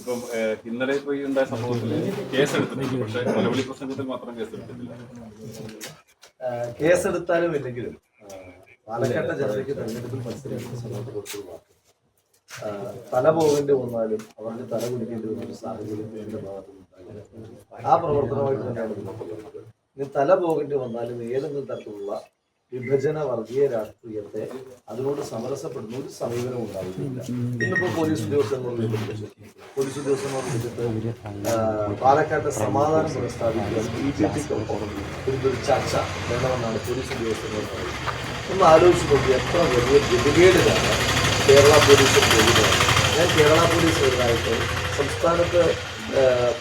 ഇപ്പം ഇന്നലെ ഇപ്പൊ ഈ ഉണ്ടായ സംഭവത്തിൽ കേസ് എടുത്തിട്ടുണ്ട് പക്ഷെ പ്രസംഗത്തിൽ മാത്രം കേസ് എടുത്തിട്ടില്ല ആഹ് കേസെടുത്താലും ഇല്ലെങ്കിലും പാലക്കാട്ടെ ജനതയ്ക്ക് തെരഞ്ഞെടുപ്പിൽ മത്സരിക്കുന്ന സമയത്ത് കൊടുത്തു തല പോകേണ്ടി വന്നാലും അവർക്ക് തല കുടിക്കേണ്ടി വന്ന ഒരു സാഹചര്യം എന്റെ ഭാഗത്ത് നിന്നുണ്ടായില്ല. ആ പ്രവർത്തനമായിട്ട് തന്നെയാണ് ഇനി തല പോകേണ്ടി വന്നാലും ഏതെങ്കിലും തരത്തിലുള്ള വിഭജന വർഗീയ രാഷ്ട്രീയത്തെ അതിനോട് സമരസപ്പെടുന്ന ഒരു സമീപനം ഉണ്ടാകുന്നില്ല ഇന്നിപ്പോ പോലീസ് ഉദ്യോഗസ്ഥന്മാർ പോലീസ് ഉദ്യോഗസ്ഥന്മാർ വിളിച്ചിട്ട് പാലക്കാട്ടെ സമാധാനം പുനഃസ്ഥാപിക്കാൻ ബി ജെ പിക്കൊപ്പം ഒരു ചർച്ച വേണമെന്നാണ് പോലീസ് ഉദ്യോഗസ്ഥന്മാർ പറയുന്നത്. ഒന്ന് ആലോചിച്ച് നോക്കി എത്ര വലിയ ഗതികേടിലാണ് കേരള പോലീസ് ഞാൻ കേരള പോലീസ് എതിരായിട്ട് സംസ്ഥാനത്ത്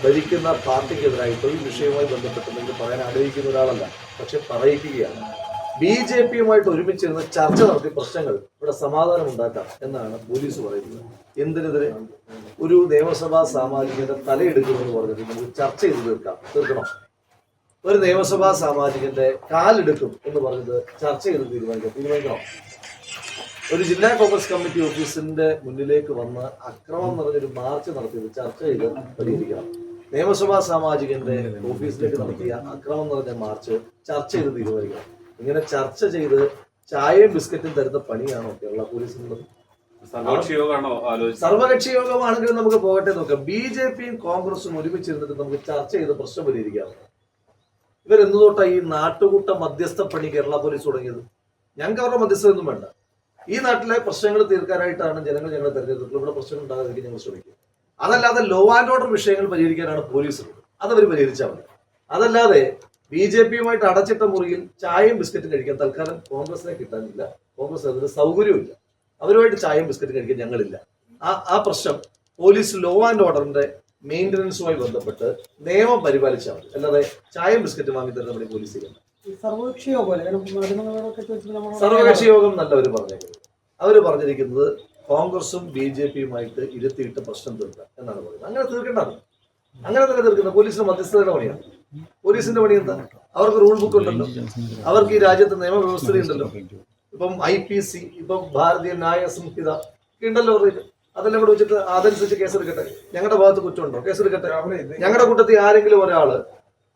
ഭരിക്കുന്ന പാർട്ടിക്കെതിരായിട്ട് ഈ വിഷയവുമായി ബന്ധപ്പെട്ട് നിങ്ങൾക്ക് പറയാൻ ആഗ്രഹിക്കുന്ന ഒരാളല്ല. പക്ഷെ പറയിക്കുകയാണ്. ബി ജെ പിയുമായിട്ട് ഒരുമിച്ചിരുന്ന് ചർച്ച നടത്തി പ്രശ്നങ്ങൾ ഇവിടെ സമാധാനം ഉണ്ടാക്കാം എന്നാണ് പോലീസ് പറയുന്നത്. എന്തിനെതിരെ? ഒരു നിയമസഭാ സാമാജികന്റെ തലയെടുക്കുമെന്ന് പറഞ്ഞിട്ട് നമുക്ക് ചർച്ച ചെയ്ത് തീർക്കാം. തീർക്കണം? ഒരു നിയമസഭാ സാമാജികന്റെ കാലെടുക്കും എന്ന് പറഞ്ഞത് ചർച്ച ചെയ്ത് തീരുമാനിക്കാം. തീരുമാനിക്കണം? ഒരു ജില്ലാ കോൺഗ്രസ് കമ്മിറ്റി ഓഫീസിന്റെ മുന്നിലേക്ക് വന്ന് അക്രമം നിറഞ്ഞൊരു മാർച്ച് നടത്തിയത് ചർച്ച ചെയ്ത് പരിഹരിക്കണം. നിയമസഭാ സാമാജികന്റെ ഓഫീസിലേക്ക് നടത്തിയ അക്രമം നിറഞ്ഞ മാർച്ച് ചർച്ച ചെയ്ത് തീരുമാനിക്കണം. ഇങ്ങനെ ചർച്ച ചെയ്ത് ചായയും ബിസ്ക്കറ്റും തരുന്ന പണിയാണോ കേരള പോലീസിനുള്ളത്? സർവകക്ഷി യോഗമാണെങ്കിലും നമുക്ക് പോകട്ടെ നോക്കാം. ബി ജെ പിയും കോൺഗ്രസും ഒരുമിച്ചിരുന്നിട്ട് നമുക്ക് ചർച്ച ചെയ്ത് പ്രശ്നം പരിഹരിക്കാം. ഇവരെന്നു തൊട്ടാ ഈ നാട്ടുകൂട്ട മധ്യസ്ഥ പണി കേരള പോലീസ് തുടങ്ങിയത്? ഞങ്ങൾക്ക് അവരുടെ മധ്യസ്ഥതൊന്നും വേണ്ട. ഈ നാട്ടിലെ പ്രശ്നങ്ങൾ തീർക്കാനായിട്ടാണ് ജനങ്ങൾ ഞങ്ങളെ തെരഞ്ഞെടുത്തിട്ടുള്ളത് ഇവിടെ പ്രശ്നങ്ങൾ ഉണ്ടാകാതിരിക്കാൻ ഞങ്ങൾ ശ്രമിക്കും. അതല്ലാതെ ലോ ആൻഡ് ഓർഡർ വിഷയങ്ങൾ പരിഹരിക്കാനാണ് പോലീസ് അതവർ പരിഹരിച്ചാൽ മതി. അതല്ലാതെ ബി ജെ പിയുമായിട്ട് അടച്ചിട്ട മുറിയിൽ ചായയും ബിസ്ക്കറ്റും കഴിക്കാൻ തൽക്കാലം കോൺഗ്രസിനെ കിട്ടാനില്ല. കോൺഗ്രസ് അതിന് സൗകര്യമില്ല അവരുമായിട്ട് ചായയും ബിസ്ക്കറ്റും കഴിക്കാൻ ഞങ്ങളില്ല. ആ ആ പ്രശ്നം പോലീസ് ലോ ആൻഡ് ഓർഡറിന്റെ മെയിന്റനൻസുമായി ബന്ധപ്പെട്ട് നിയമം പരിപാലിച്ചാൽ മതി. അല്ലാതെ ചായയും ബിസ്ക്കറ്റും വാങ്ങി തരുന്ന നമ്മുടെ പോലീസ് ചെയ്യണം സർവകക്ഷി യോഗം നല്ല അവർ പറഞ്ഞേക്കുന്നത് അവർ പറഞ്ഞിരിക്കുന്നത് കോൺഗ്രസും ബി ജെ പിയുമായിട്ട് ഇരുത്തിയിട്ട് പ്രശ്നം തീർക്കുക എന്നാണ് പറയുന്നത്. അങ്ങനെ തീർക്കേണ്ടത് അങ്ങനെ തന്നെ തീർക്കുന്നത് പോലീസിന് മധ്യസ്ഥതയുടെ പണിയാണ്. പോലീസിന്റെ പണി എന്താ? അവർക്ക് റൂൾ ബുക്ക് ഉണ്ടല്ലോ. അവർക്ക് ഈ രാജ്യത്ത് നിയമവ്യവസ്ഥ ഉണ്ടല്ലോ. ഇപ്പം ഐ പി സി ഇപ്പം ഭാരതീയ ന്യായ സംഹിത ഉണ്ടല്ലോ അവർക്ക് അതെല്ലാം കൂടെ വെച്ചിട്ട് അതനുസരിച്ച് കേസെടുക്കട്ടെ. ഞങ്ങളുടെ ഭാഗത്ത് കുറ്റമുണ്ടോ? കേസെടുക്കട്ടെ. ഞങ്ങളുടെ കൂട്ടത്തിൽ ആരെങ്കിലും ഒരാൾ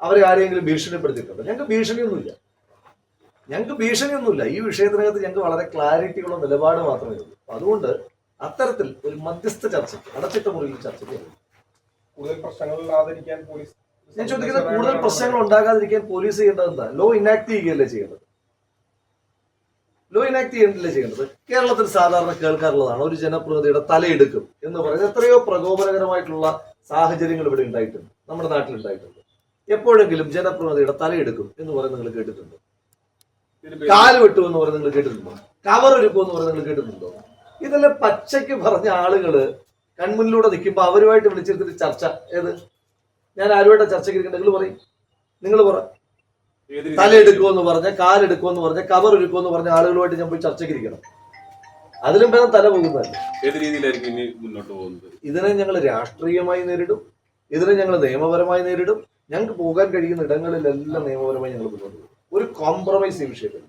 അവരെ ആരെങ്കിലും ഭീഷണിപ്പെടുത്തിയിട്ടുണ്ടോ? ഞങ്ങൾക്ക് ഭീഷണിയൊന്നുമില്ല. ഞങ്ങൾക്ക് ഭീഷണിയൊന്നുമില്ല. ഈ വിഷയത്തിനകത്ത് ഞങ്ങൾക്ക് വളരെ ക്ലാരിറ്റിയുള്ള നിലപാട് മാത്രമേ ഉള്ളൂ. അതുകൊണ്ട് അത്തരത്തിൽ ഒരു മധ്യസ്ഥ ചർച്ചയ്ക്ക് അടച്ചിട്ട മുറിയിൽ ചർച്ചയ്ക്ക് കൂടുതൽ പ്രശ്നങ്ങളില്ലാതിരിക്കാൻ പോലീസ് ഞാൻ ചോദിക്കുന്നത് കൂടുതൽ പ്രശ്നങ്ങൾ ഉണ്ടാകാതിരിക്കാൻ പോലീസ് ചെയ്യേണ്ടത് എന്താ? ലോ ഇനാക്ട് ചെയ്യുകയല്ലേ ചെയ്യേണ്ടത്? ലോ ഇനാക്ട് ചെയ്യേണ്ടല്ലേ ചെയ്യേണ്ടത്? കേരളത്തിൽ സാധാരണ കേൾക്കാറുള്ളതാണ് ഒരു ജനപ്രതിനിധിയുടെ തലയെടുക്കും എന്ന് പറയുന്നത്. എത്രയോ പ്രകോപനകരമായിട്ടുള്ള സാഹചര്യങ്ങൾ ഇവിടെ ഉണ്ടായിട്ടുണ്ട്. നമ്മുടെ നാട്ടിൽ ഉണ്ടായിട്ടുണ്ട്. എപ്പോഴെങ്കിലും ജനപ്രതിനിധിയുടെ തലയെടുക്കും എന്ന് പറയുന്നത് നിങ്ങൾ കേട്ടിട്ടുണ്ടോ? കാൽ വെട്ടു എന്ന് പറയുന്നത് നിങ്ങൾ കേട്ടിട്ടുണ്ടോ? കവർ ഒരുക്കും എന്ന് പറയുന്നത് നിങ്ങൾ കേട്ടിട്ടുണ്ടോ? ഇതെല്ലാം പച്ചയ്ക്ക് പറഞ്ഞ ആളുകൾ കൺമുന്നിലൂടെ നിൽക്കുമ്പോൾ അവരുമായിട്ട് വിളിച്ചിരുത്തിട്ട് ചർച്ച ഏത്? ഞാൻ ആരുമായിട്ട് ചർച്ചയ്ക്ക് ഇരിക്കുന്നത് നിങ്ങൾ പറയും. നിങ്ങൾ പറ. തലയെടുക്കുമെന്ന് പറഞ്ഞ കാലെടുക്കുമെന്ന് പറഞ്ഞ കവർ എടുക്കുമെന്ന് പറഞ്ഞ ആളുകളുമായിട്ട് ഞാൻ പോയി ചർച്ചയ്ക്ക് ഇരിക്കണം. അതിലും ഭേദം തല പോകുന്നതല്ല. ഏത് രീതിയിലായിരിക്കും ഇനി മുന്നോട്ട് പോകുന്നത്? ഇതിനെ ഞങ്ങൾ രാഷ്ട്രീയമായി നേരിടും. ഇതിനെ ഞങ്ങൾ നിയമപരമായി നേരിടും. ഞങ്ങൾക്ക് പോകാൻ കഴിയുന്ന ഇടങ്ങളിലെല്ലാം നിയമപരമായി ഞങ്ങൾ മുന്നോട്ട് പോകും. ഒരു കോംപ്രമൈസ് ഈ വിഷയത്തിൽ.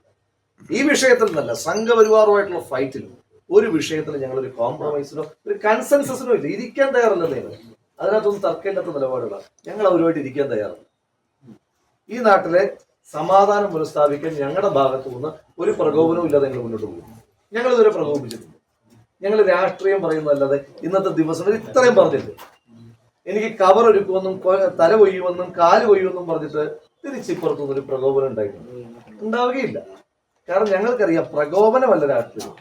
ഈ വിഷയത്തിൽ നിന്നല്ല സംഘപരിവാറുമായിട്ടുള്ള ഫൈറ്റിലും ഒരു വിഷയത്തിൽ ഞങ്ങൾ ഒരു കോംപ്രമൈസിനോ ഒരു കൺസെൻസസിനോ ഇല്ല. ഇരിക്കാൻ തയ്യാറല്ല നിയമം. അതിനകത്തൊന്നും തർക്കമില്ലാത്ത നിലപാടുകളാണ്. ഞങ്ങൾ അവരുമായിട്ട് ഇരിക്കാൻ തയ്യാറാണ്. ഈ നാട്ടിലെ സമാധാനം പുനഃസ്ഥാപിക്കാൻ ഞങ്ങളുടെ ഭാഗത്തു നിന്ന് ഒരു പ്രകോപനവും ഇല്ലാതെ ഞങ്ങൾ മുന്നോട്ട് പോകും ഞങ്ങൾ ഇതുവരെ പ്രകോപിച്ചിട്ടുണ്ട് ഞങ്ങൾ രാഷ്ട്രീയം പറയുന്നതല്ലാതെ ഇന്നത്തെ ദിവസം ഇത് ഇത്രയും പറഞ്ഞിട്ട് എനിക്ക് കവർ ഒരുക്കുമെന്നും തല കൊയ്യുമെന്നും കാൽ കൊയ്യുമെന്നും പറഞ്ഞിട്ട് തിരിച്ചിപ്പുറത്തുനിന്ന് ഒരു പ്രകോപനം ഉണ്ടായിട്ടുണ്ട്. ഉണ്ടാവുകയില്ല. കാരണം ഞങ്ങൾക്കറിയാം പ്രകോപനമല്ല രാഷ്ട്രീയം.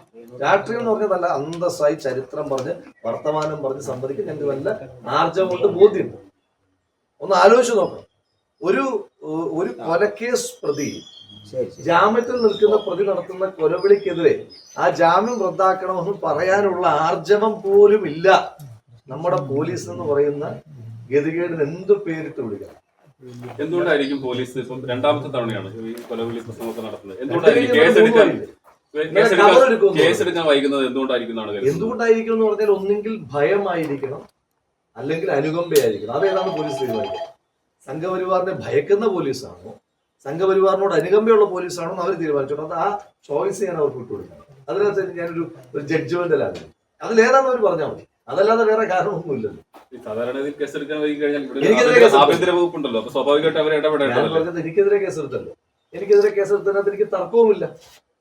രാഷ്ട്രീയം എന്ന് പറഞ്ഞാൽ നല്ല അന്തസ്സായി ചരിത്രം പറഞ്ഞ് വർത്തമാനം പറഞ്ഞ് സംവദിക്കാൻ ഞങ്ങൾക്ക് നല്ല ആർജവമുണ്ട് ബോധ്യമുണ്ട്. ഒന്ന് ആലോചിച്ച് നോക്കണം ഒരു ഒരു കൊലക്കേസ് പ്രതി ജാമ്യത്തിൽ നിൽക്കുന്ന പ്രതി നടത്തുന്ന കൊലവിളിക്കെതിരെ ആ ജാമ്യം റദ്ദാക്കണമെന്ന് പറയാനുള്ള ആർജവം പോലും ഇല്ല. നമ്മുടെ പോലീസ് എന്ന് പറയുന്ന ഗതികേടിന് എന്ത് പേരിട്ട് വിളിക്കണം? എന്തുകൊണ്ടായിരിക്കും പോലീസ് ഇപ്പം രണ്ടാമത്തെ തവണയാണ് ഈ കൊലവിളി പ്രസംഗമൊക്കെ നടത്തുന്നത്? എന്തുകൊണ്ടായിരിക്കും കഴിഞ്ഞ കേസ് എടുക്കാൻ വൈകുന്നത് എന്തുകൊണ്ടായിരിക്കും എന്തുകൊണ്ടായിരിക്കും എന്ന് പറഞ്ഞാൽ ഒന്നെങ്കിൽ ഭയമായിരിക്കണം അല്ലെങ്കിൽ അനുകമ്പയായിരിക്കണം. അതേതാണ് പോലീസ് തീരുമാനിക്കുക? സംഘപരിവാറിനെ ഭയക്കുന്ന പോലീസാണോ? സംഘപരിവാറിനോട് അനുകമ്പയുള്ള പോലീസാണോ എന്ന് അവർ തീരുമാനിച്ചോളൂ അത് ആ ചോയ്സ് ഞാൻ അവർക്ക് വിട്ടുകൊടുക്കണം അതിനകത്ത് ഞാനൊരു ഒരു ജഡ്ജ്മെന്റിലാണ് അതിലേതാണെന്ന് അവർ പറഞ്ഞാൽ മതി. അതല്ലാതെ വേറെ കാരണമൊന്നുമില്ലല്ലോ. എനിക്കെതിരെ കേസെടുത്തല്ലോ എനിക്കെതിരെ കേസെടുത്തതിനകത്ത് എനിക്ക് തർക്കവുമില്ല.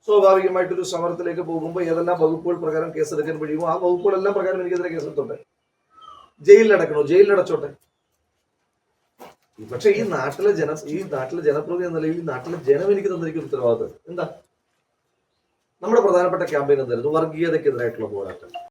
സ്വാഭാവികമായിട്ടൊരു സമരത്തിലേക്ക് പോകുമ്പോൾ ഏതെല്ലാം വകുപ്പുകൾ പ്രകാരം കേസെടുക്കാൻ കഴിയുമോ ആ വകുപ്പുകളെല്ലാം പ്രകാരം എനിക്കെതിരെ കേസെടുത്തോട്ടെ ജയിലിലടക്കണോ? ജയിലിലടച്ചോട്ടെ. പക്ഷെ ഈ നാട്ടിലെ ജന ഈ നാട്ടിലെ ജനപ്രതി എന്ന നിലയിൽ ഈ നാട്ടിലെ ജനം എനിക്ക് തന്നിരിക്കുന്ന ഉത്തരവാദിത്വം എന്താ? നമ്മുടെ പ്രധാനപ്പെട്ട ക്യാമ്പയിൻ എന്തായിരുന്നു? വർഗീയതയ്ക്കെതിരായിട്ടുള്ള പോരാട്ടം.